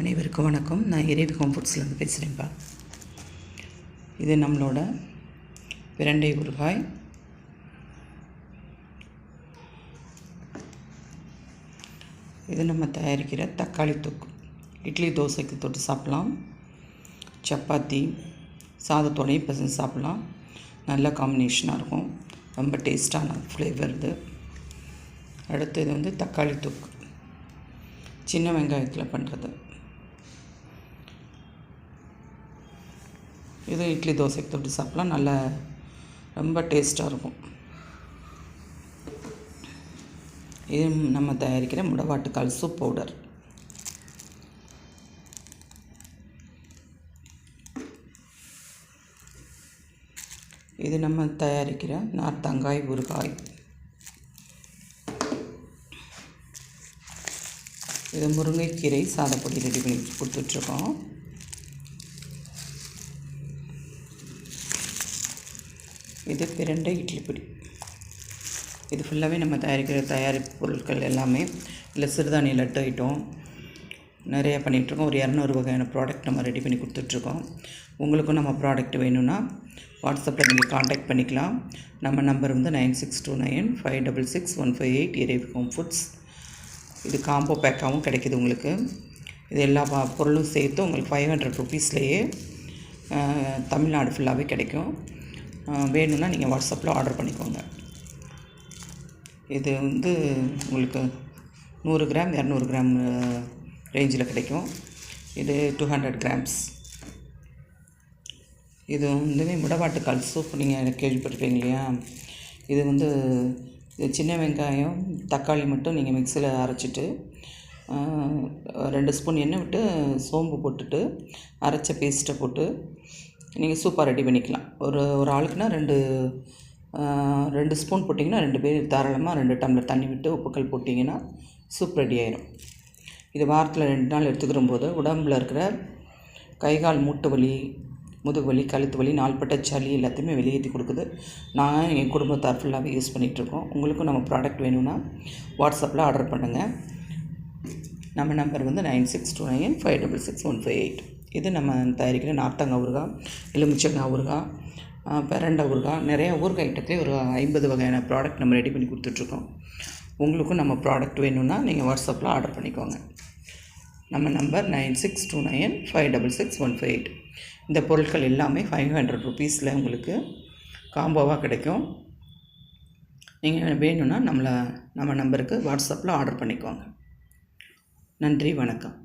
அனைவருக்கும் வணக்கம். நான் இறைவி ஹோம் ஃபுட்ஸ்லேருந்து பேசுகிறேன்ப்பா இது நம்மளோட பிரண்டை ஊறுகாய். இது நம்ம தயாரிக்கிற தக்காளி தொக்கு. இட்லி தோசைக்கு தொட்டு சாப்பிட்லாம். சப்பாத்தி சாதத்தோடையும் பசங்க சாப்பிட்லாம். நல்ல காம்பினேஷனாக இருக்கும். ரொம்ப டேஸ்ட்டான ஃப்ளேவர் இது. அடுத்து இது வந்து தக்காளி தொக்கு. சின்ன வெங்காயத்தில் பண்ணுறது இது இட்லி தோசைக்கு தொட்டு சாப்பிட்லாம். நல்லா ரொம்ப டேஸ்ட்டாக இருக்கும். இது நம்ம தயாரிக்கிற முடவாட்டுக்கால் சூப் பவுடர் இது நம்ம தயாரிக்கிற நார்த்தங்காய் ஊறுகாய். இது முருங்கைக்கீரை சாதப்பொடி ரெடி பண்ணி கொடுத்துட்ருக்கோம். இது பிரண்டை இட்லி பொடி. இது ஃபுல்லாகவே நம்ம தயாரிக்கிற தயாரிப்பு பொருட்கள் எல்லாமே இல்லை சிறுதானிய லட்டு ஐட்டம் நிறைய பண்ணிகிட்ருக்கோம் ஒரு இரநூறு வகையான ப்ராடக்ட் நம்ம ரெடி பண்ணி கொடுத்துட்ருக்கோம் உங்களுக்கும் நம்ம ப்ராடக்ட் வேணும்னா வாட்ஸ்அப்பில் நீங்கள் காண்டாக்ட் பண்ணிக்கலாம். நம்ம நம்பர் வந்து nine six two nine five double six one five eight Iraivi home foods இது காம்போ பேக்காகவும் கிடைக்கிது உங்களுக்கு. இது எல்லா பொருளும் சேர்த்து உங்களுக்கு ஃபைவ் ஹண்ட்ரட் ருபீஸ்லேயே தமிழ்நாடு ஃபுல்லாகவே கிடைக்கும். வேணும்னா நீங்கள் வாட்ஸ்அப்பில் ஆர்டர் பண்ணிக்கோங்க. இது வந்து உங்களுக்கு நூறு கிராம் இரநூறு கிராம் ரேஞ்சில் கிடைக்கும். இது டூ ஹண்ட்ரட் கிராம்ஸ் இது வந்து முடவாட்டுக்கால் சூப் நீங்கள் கேள்விப்பட்டிருப்பீங்க இல்லையா? இது வந்து இது சின்ன வெங்காயம் தக்காளி மட்டும் நீங்கள் மிக்சியில் அரைச்சிட்டு ரெண்டு ஸ்பூன் எண்ணெய் விட்டு சோம்பு போட்டுட்டு அரைச்ச பேஸ்ட்டை போட்டு நீங்கள் சூப்பாக ரெடி பண்ணிக்கலாம். ஒரு ஒரு ஆளுக்குனா ரெண்டு ரெண்டு ஸ்பூன் போட்டிங்கன்னா ரெண்டு பேர் தாராளமாக ரெண்டு டம்ளர் தண்ணி விட்டு உப்புக்கல் போட்டிங்கன்னா சூப் ரெடி ஆயிடும் இது வாரத்தில் ரெண்டு நாள் எடுத்துக்கிற போது உடம்புல இருக்கிற கை கால் மூட்டு வலி முதுகு வலி கழுத்து வலி நாள்பட்ட சளி எல்லாத்தையுமே வெளியேற்றி கொடுக்குது. நான் என் குடும்பத்தார் ஃபுல்லாகவே யூஸ் பண்ணிகிட்ருக்கோம் உங்களுக்கும் நம்ம ப்ராடக்ட் வேணும்னா வாட்ஸ்அப்பில் ஆர்டர் பண்ணுங்கள் நம்ம நம்பர் வந்து nine six two nine five double six one five eight இது நம்ம தயாரிக்கிற நார்த்தங்காய் ஊறுகாய் எலுமிச்சங்காய் ஊறுகாய் பெரண்டை ஊறுகாய் நிறைய ஊறுகாய் ஐட்டத்துலேயே ஒரு ஐம்பது வகையான ப்ராடக்ட் நம்ம ரெடி பண்ணி கொடுத்துட்ருக்கோம். உங்களுக்கும் நம்ம ப்ராடக்ட் வேணும்னா நீங்கள் வாட்ஸ்அப்பில் ஆர்டர் பண்ணிக்கோங்க. நம்ம number nine six two nine five double six one five eight இந்த பொருட்கள் எல்லாமே ஃபைவ் ஹண்ட்ரட் ருபீஸில் உங்களுக்கு காம்போவாக கிடைக்கும். நீங்கள் வேணும்னா நம்மளை நம்ம நம்பருக்கு வாட்ஸ்அப்பில் ஆர்டர் பண்ணிக்கோங்க. நன்றி வணக்கம்.